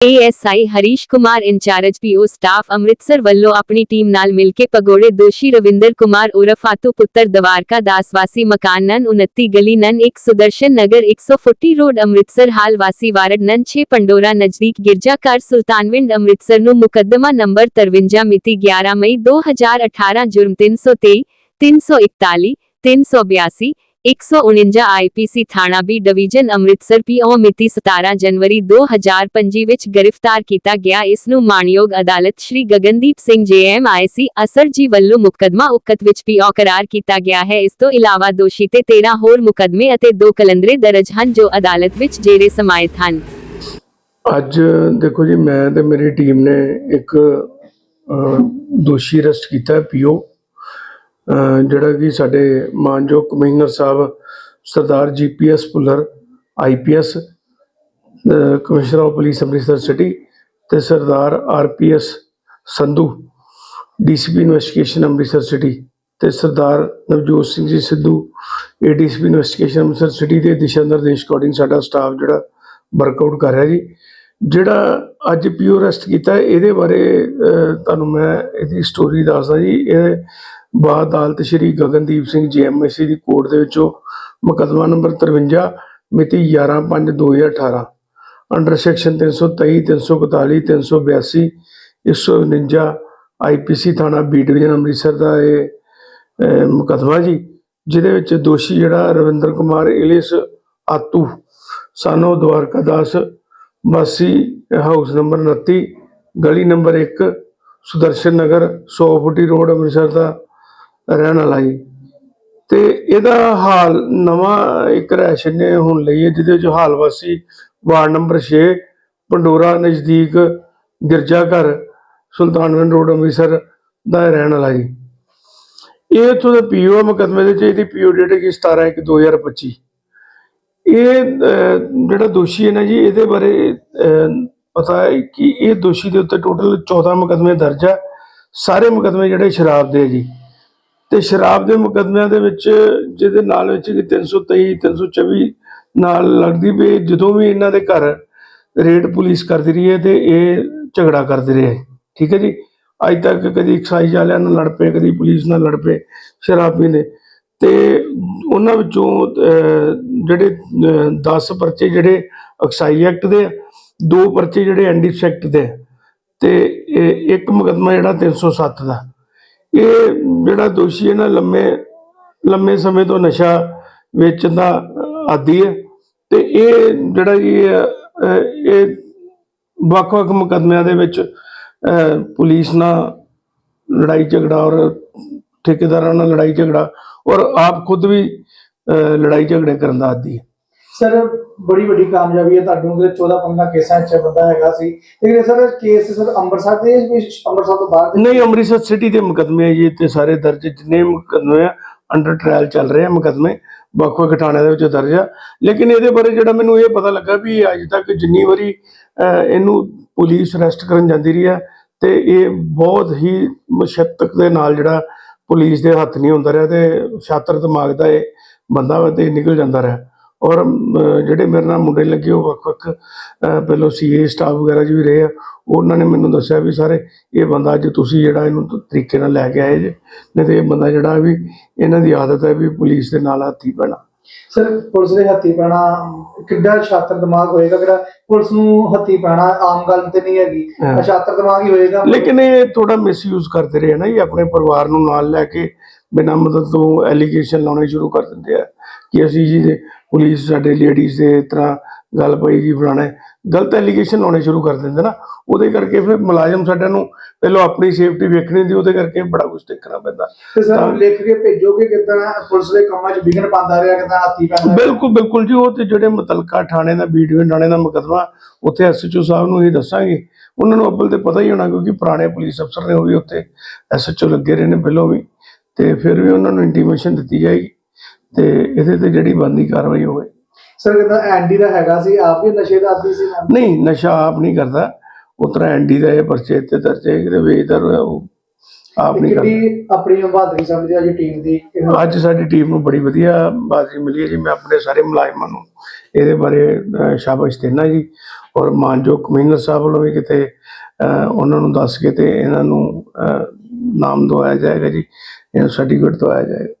ASI Harish Kumar incharge PO staff Amritsar ਵੱਲੋਂ ਆਪਣੀ team ਨਾਲ ਮਿਲ ਕੇ ਪਗੋੜੇ ਦੋਸ਼ੀ ਰਵਿੰਦਰ ਕੁਮਾਰ ਉਰਫ ਆਤੂ ਪੁੱਤਰ ਦਵਾਰਕਾ ਦਾਸ ਵਾਸੀ ਮਕਾਨ ਨੰ 29 ਗਲੀ ਨੰ 1 ਸੁਦਰਸ਼ਨ ਨਗਰ 140 ਰੋਡ ਅੰਮ੍ਰਿਤਸਰ ਹਾਲ ਵਾਸੀ ਵਾਰਡ ਨੰ 6 ਪੰਡੋਰਾ ਨਜ਼ਦੀਕ ਗਿਰਜਾਘਰ ਸੁਲਤਾਨਵਿੰਡ ਅੰਮ੍ਰਿਤਸਰ ਨੂੰ ਮੁਕੱਦਮਾ ਨੰਬਰ 53 ਮਿਤੀ 11 ਮਈ 2018 ਜੁਰਮ 323 341 382 149 ਆਈਪੀਸੀ ਥਾਣਾ ਬੀ ਡਿਵੀਜ਼ਨ ਅੰਮ੍ਰਿਤਸਰ ਪੀਓ ਮਿਤੀ 17 ਜਨਵਰੀ 2025 ਵਿੱਚ ਗ੍ਰਿਫਤਾਰ ਕੀਤਾ ਗਿਆ। ਇਸ ਨੂੰ ਮਾਣਯੋਗ ਅਦਾਲਤ ਸ਼੍ਰੀ ਗਗਨਦੀਪ ਸਿੰਘ ਜੇਐਮ ਅਸਰ ਜੀ ਵੱਲੋਂ ਮੁਕੱਦਮਾ ਉਕਤ ਵਿੱਚ ਪੀਓ ਕਰਾਰ ਕੀਤਾ ਗਿਆ ਹੈ। ਇਸ ਤੋਂ ਇਲਾਵਾ ਦੋਸ਼ੀ ਤੇ 13 ਹੋਰ ਮੁਕੱਦਮੇ ਅਤੇ ਦੋ ਕਲੰਦਰੇ ਦਰਜ ਹਨ ਜੋ ਅਦਾਲਤ ਵਿੱਚ ਜੇਰੇ ਸਮਾਇਤ ਹਨ। ਅੱਜ ਦੇਖੋ ਜੀ, ਮੈਂ ਤੇ ਮੇਰੀ ਟੀਮ ਨੇ ਇੱਕ ਦੋਸ਼ੀ ਅਰੈਸਟ ਕੀਤਾ ਪੀਓ ਜਿਹੜਾ ਕਿ ਸਾਡੇ ਮਾਨਯੋਗ commissioner Sahib Sardar GPS Bhullar IPS commissioner of police Amritsar city ਤੇ Sardar RPS Sandhu DCP investigation Amritsar city ਤੇ Sardar Navjot Singh ji Sidhu ADCP investigation Amritsar city ਦੇ ਦਿਸ਼ਾ ਨਿਰਦੇਸ਼ ਅਕੋਰਡਿੰਗ ਸਾਡਾ ਸਟਾਫ ਜਿਹੜਾ ਵਰਕਆਊਟ ਕਰ ਰਿਹਾ ਜੀ। ਜਿਹੜਾ ਅੱਜ ਪੀਓ ਅਰੈਸਟ ਕੀਤਾ, ਇਹਦੇ ਬਾਰੇ ਤੁਹਾਨੂੰ ਮੈਂ ਇਹਦੀ ਸਟੋਰੀ ਦੱਸਦਾ ਜੀ। ਇਹ ਬਾਅਦ ਅਦਾਲਤ ਸ਼੍ਰੀ ਗਗਨਦੀਪ ਸਿੰਘ ਜੀਐਮਐਸਸੀ ਦੀ ਕੋਰਟ ਦੇ ਵਿੱਚੋਂ ਮੁਕੱਦਮਾ ਨੰਬਰ 53 ਮਿਤੀ 11/5/2018 ਅੰਡਰ ਸੈਕਸ਼ਨ 323 341 382 149 ਆਈਪੀਸੀ ਥਾਣਾ ਬੀ ਡਿਵੀਜ਼ਨ ਅੰਮ੍ਰਿਤਸਰ ਦਾ ਇਹ ਅਹ, ਮੁਕੱਦਮਾ ਜੀ ਜਿਹਦੇ ਵਿੱਚ ਦੋਸ਼ੀ ਜਿਹੜਾ ਰਵਿੰਦਰ ਕੁਮਾਰ ਇਲਿਸ ਆਤੂ ਸਾਨੋ ਦਵਾਰਕਾ ਦਾਸ ਵਾਸੀ ਹਾਊਸ ਨੰਬਰ 29 ਗਲੀ ਨੰਬਰ 1 ਸੁਦਰਸ਼ਨ ਨਗਰ 100 ਫੁੱਟੀ ਰੋਡ ਅੰਮ੍ਰਿਤਸਰ ਦਾ ਰਹਿਣ ਵਾਲਾ ਜੀ। ਤੇ ਇਹਦਾ ਹਾਲ ਨਵਾਂ ਇੱਕ ਰੈਸ਼ਨ ਨੇ ਹੁਣ ਲਈ ਹੈ, ਜਿਹਦੇ ਵਿੱਚ ਹਾਲ ਵਾਸੀ ਵਾਰਡ ਨੰਬਰ 6 ਪੰਡੋਰਾ ਨਜ਼ਦੀਕ ਗਿਰਜਾਘਰ ਸੁਲਤਾਨਵਿੰਦ ਰੋਡ, ਅੰਮ੍ਰਿਤਸਰ ਦਾ ਰਹਿਣ ਵਾਲਾ ਜੀ। ਇਹ ਇੱਥੋਂ ਦਾ ਪੀਓ ਮੁਕੱਦਮੇ ਦੇ ਚ ਇਹਦੀ ਪੀਓ ਡੇਟ ਹੈ 17 1 2025 ਇਹ ਜਿਹੜਾ ਦੋਸ਼ੀ ਹੈ ਨਾ ਜੀ, ਇਹਦੇ ਬਾਰੇ ਪਤਾ ਹੈ ਕਿ ਇਹ ਦੋਸ਼ੀ ਦੇ ਉੱਤੇ ਟੋਟਲ 14 ਮੁਕੱਦਮੇ ਦਰਜ ਹੈ ਸਾਰੇ ਮੁਕੱਦਮੇ ਜਿਹੜੇ ਸ਼ਰਾਬ ਦੇ ਹੈ ਜੀ। ਤੇ ਸ਼ਰਾਬ ਦੇ ਮੁਕੱਦਮਿਆਂ ਦੇ ਵਿੱਚ ਜਿਹਦੇ ਨਾਲ ਵਿੱਚ ਕਿ 323 324 ਨਾਲ ਲੜਦੀ ਵੀ ਜਦੋਂ ਵੀ ਇਹਨਾਂ ਦੇ ਘਰ ਰੇਡ ਪੁਲਿਸ ਕਰਦੀ ਰਹੀ ਹੈ ਤੇ ਇਹ ਝਗੜਾ ਕਰਦੇ ਰਹੇ ਠੀਕ ਹੈ ਜੀ? ਅੱਜ ਤੱਕ ਕਦੀ ਐਕਸਾਈਜ਼ ਵਾਲਿਆਂ ਨਾਲ ਲੜ ਪਏ ਕਦੀ ਪੁਲਿਸ ਨਾਲ ਲੜ ਪਏ ਸ਼ਰਾਬ ਪੀਂਦੇ। ਤੇ ਉਹਨਾਂ ਵਿੱਚੋਂ ਜਿਹੜੇ 10 ਪਰਚੇ ਜਿਹੜੇ ਐਕਸਾਈਜ਼ ਐਕਟ ਦੇ ਆ, ਦੋ ਪਰਚੇ ਜਿਹੜੇ ਐਨਡੀਪੀ ਐਕਟ ਦੇ ਆ, ਤੇ ਇਹ ਇੱਕ ਮੁਕੱਦਮਾ ਜਿਹੜਾ 307 ਦਾ। ਇਹ ਜਿਹੜਾ ਦੋਸ਼ੀ ਹੈ ਨਾ ਲੰਮੇ ਲੰਮੇ ਸਮੇਂ ਤੋਂ ਨਸ਼ਾ ਵੇਚਣ ਦਾ ਆਦੀ ਹੈ ਤੇ ਇਹ ਜਿਹੜਾ ਇਹ ਅਹ, ਇਹ ਵੱਖ-ਵੱਖ ਮੁਕੱਦਮਿਆਂ ਦੇ ਵਿੱਚ ਪੁਲਿਸ ਨਾਲ ਲੜਾਈ ਝਗੜਾ ਔਰ ਠੇਕੇਦਾਰਾਂ ਨਾਲ ਲੜਾਈ ਝਗੜਾ ਔਰ ਆਪ ਖੁਦ ਵੀ ਲੜਾਈ ਝਗੜੇ ਕਰਨ ਦਾ ਆਦੀ ਹੈ। ਸਰ ਬੜੀ ਵੱਡੀ ਕਾਮਯਾਬੀ ਹੈ ਤੁਹਾਨੂੰ ਕਿ 14 15 ਕੇਸਾਂ 'ਚ ਬੰਦਾ ਹੈਗਾ ਸੀ। ਲੇਕਿਨ ਸਰ ਕੇਸ ਸਰ ਅੰਮ੍ਰਿਤਸਰ ਦੇ ਵੀ ਅੰਮ੍ਰਿਤਸਰ ਤੋਂ ਬਾਹਰ ਦੇ ਨਹੀਂ ਅੰਮ੍ਰਿਤਸਰ ਸਿਟੀ ਦੇ ਮੁਕੱਦਮੇ ਜੀ। ਤੇ ਸਾਰੇ ਦਰਜ ਜਿੰਨੇ ਮੁਕੱਦਮੇ ਆ ਅੰਡਰ ਟ੍ਰਾਇਲ ਚੱਲ ਰਹੇ ਆ ਮੁਕੱਦਮੇ। ਵੱਖ ਵੱਖ ਥਾਣਿਆਂ ਦੇ ਵਿੱਚ ਦਰਜ ਆ। ਲੇਕਿਨ ਇਹਦੇ ਬਾਰੇ ਜਿਹੜਾ ਮੈਨੂੰ ਇਹ ਪਤਾ ਲੱਗਾ ਵੀ ਅੱਜ ਤੱਕ ਜਿੰਨੀ ਵਾਰੀ ਅਹ, ਇਹਨੂੰ ਪੁਲਿਸ ਅਰੈਸਟ ਕਰਨ ਜਾਂਦੀ ਰਹੀ ਆ ਤੇ ਇਹ ਬਹੁਤ ਹੀ ਮੁਸ਼ੱਕਤ ਦੇ ਨਾਲ ਜਿਹੜਾ ਪੁਲਿਸ ਦੇ ਹੱਥ ਨਹੀਂ ਹੁੰਦਾ ਰਿਹਾ ਤੇ ਛਾਤਰ ਦਿਮਾਗ ਦਾ ਇਹ ਬੰਦਾ ਤੇ ਨਿਕਲ ਜਾਂਦਾ ਰਿਹਾ। ਔਰ ਜਿਹੜੇ ਮੇਰੇ ਨਾਲ ਮੁੰਡੇ ਲੱਗੇ ਉਹ ਵੱਖ ਵੱਖ ਅਹ, ਪਹਿਲਾਂ ਸੀਏ ਸਟਾਫ ਵਗੈਰਾ 'ਚ ਵੀ ਰਹੇ ਆ ਉਹਨਾਂ ਨੇ ਮੈਨੂੰ ਦੱਸਿਆ ਵੀ ਸਾਰੇ ਇਹ ਬੰਦਾ ਅੱਜ ਤੁਸੀਂ ਜਿਹੜਾ ਇਹਨੂੰ ਤਰੀਕੇ ਨਾਲ ਲੈ ਕੇ ਆਏ ਜੇ। ਨਹੀਂ ਤੇ ਇਹ ਬੰਦਾ ਜਿਹੜਾ ਵੀ ਇਹਨਾਂ ਦੀ ਆਦਤ ਹੈ ਵੀ ਪੁਲਿਸ ਦੇ ਨਾਲ ਹੱਥੀ ਪੈਣਾ। ਸਰ ਪੁਲਿਸ ਦੇ ਹੱਥੀ ਪੈਣਾ ਕਿੱਡਾ ਛਾਤਰ ਦਿਮਾਗ ਹੋਏਗਾ? ਕਿਹੜਾ ਪੁਲਿਸ ਨੂੰ ਹੱਥੀ ਪੈਣਾ ਆਮ ਗੱਲ ਤੇ ਨਹੀਂ ਹੈਗੀ। ਹਾਂ। ਛਾਤਰ ਦਿਮਾਗ ਹੀ ਹੋਏਗਾ। ਲੇਕਿਨ ਇਹ ਥੋੜਾ ਮਿਸਯੂਜ਼ ਕਰਦੇ ਰਹੇ ਨਾ ਜੀ ਆਪਣੇ ਪਰਿਵਾਰ ਨੂੰ ਨਾਲ ਲੈ ਕੇ ਬਿਨਾਂ ਮਦਦ ਤੋਂ ਐਲੀਗੇਸ਼ਨ ਲਾਉਣੇ ਸ਼ੁਰੂ ਕਰ ਦਿੰਦੇ ਆ ਕਿ ਅਸੀਂ ਜੀ ਦੇ ਪੁਲਿਸ ਸਾਡੇ ਲੇਡੀਜ਼ ਦੇ ਇਸ ਤਰ੍ਹਾਂ ਗੱਲ ਪਈ ਜੀ ਫਲਾਣਾ। ਗਲਤ ਐਲੀਗੇਸ਼ਨ ਲਾਉਣੇ ਸ਼ੁਰੂ ਕਰ ਦਿੰਦੇ ਨਾ ਉਹਦੇ ਕਰਕੇ ਫਿਰ ਮੁਲਾਜ਼ਮ ਸਾਡਿਆਂ ਨੂੰ ਪਹਿਲਾਂ ਆਪਣੀ ਸੇਫਟੀ ਵੇਖਣੀ ਦੀ ਉਹਦੇ ਕਰਕੇ ਬੜਾ ਕੁਝ ਦੇਖਣਾ ਪੈਂਦਾ। ਤੇ ਸਰ ਲਿਖ ਕੇ ਭੇਜੋਗੇ ਕਿਦਾਂ? ਪੁਲਿਸ ਦੇ ਕੰਮਾਂ 'ਚ ਵਿਘਨ ਪਾਉਂਦਾ ਰਿਹਾ ਕਿਦਾਂ? ਹੱਥੀ ਪੈਂਦਾ? ਬਿਲਕੁਲ ਬਿਲਕੁਲ ਜੀ ਉਹ ਤੇ ਜਿਹੜੇ ਮੁਤਲਕਾ ਥਾਣੇ ਦਾ ਵੀਡੀਓ ਥਾਣੇ ਦਾ ਮੁਕੱਦਮਾ ਉੱਥੇ ਐਸਐਚਓ ਸਾਹਿਬ ਨੂੰ ਹੀ ਦੱਸਾਂਗੇ। ਉਹਨਾਂ ਨੂੰ ਅੱਬਲ ਤੇ ਪਤਾ ਹੀ ਹੋਣਾ ਕਿਉਂਕਿ ਪੁਰਾਣੇ ਪੁਲਿਸ ਅਫਸਰ ਨੇ ਉਹ ਵੀ ਉੱਥੇ ਐਸਐਚਓ ਲੱਗੇ ਰਹੇ ਨੇ ਪਹਿਲਾਂ ਵੀ। ਤੇ ਫਿਰ ਵੀ ਉਹਨਾਂ ਨੂੰ ਇੰਟੀਮੇਸ਼ਨ ਦਿੱਤੀ ਜਾਏਗੀ। ਤੇ ਇਹਦੇ ਤੇ ਜਿਹੜੀ ਬੰਦੀ ਕਾਰਵਾਈ ਹੋਵੇ। ਸਰ ਕਿਦਾਂ ਐਂਡੀ ਦਾ ਹੈਗਾ ਸੀ? ਆਪ ਵੀ ਨਸ਼ੇ ਦਾ ਆਦੀ ਸੀ ਨਹੀਂ ਨਸ਼ਾ ਆਪ ਨਹੀਂ ਕਰਦਾ। ਉਤਰਾ ਐਂਡੀ ਦਾ ਇਹ ਪਰਚੇ ਤੇ ਦਰਜੇ ਕਿਤੇ ਵੇਚਦਾ ਉਹ ਆਪ ਨਹੀਂ ਕਰਦਾ। ਆਪਣੀ ਬਹਾਦਰੀ ਸਮਝਦੇ ਆ ਜੀ ਟੀਮ ਦੀ? ਅੱਜ ਸਾਡੀ ਟੀਮ ਨੂੰ ਬੜੀ ਵਧੀਆ ਬਾਜ਼ੀ ਮਿਲੀ ਹੈ ਜੀ। ਮੈਂ ਆਪਣੇ ਸਾਰੇ ਮੁਲਾਜ਼ਮਾਂ ਨੂੰ ਇਹਦੇ ਬਾਰੇ ਸ਼ਾਬਾਸ਼ ਦੇਣਾ ਜੀ। ਔਰ ਮਾਨਯੋਗ ਕਮਿਸ਼ਨਰ ਸਾਹਿਬ ਵੱਲੋਂ ਵੀ ਕਿਤੇ ਉਹਨਾਂ ਨੂੰ ਦੱਸ ਕੇ ਤੇ ਇਹਨਾਂ ਨੂੰ ਨਾਮ ਦਵਾਇਆ ਜਾਏਗਾ ਜੀ। ਇਹਨਾਂ ਸਰਟੀਫਿਕੇਟ ਦਵਾਇਆ ਜਾਏਗਾ।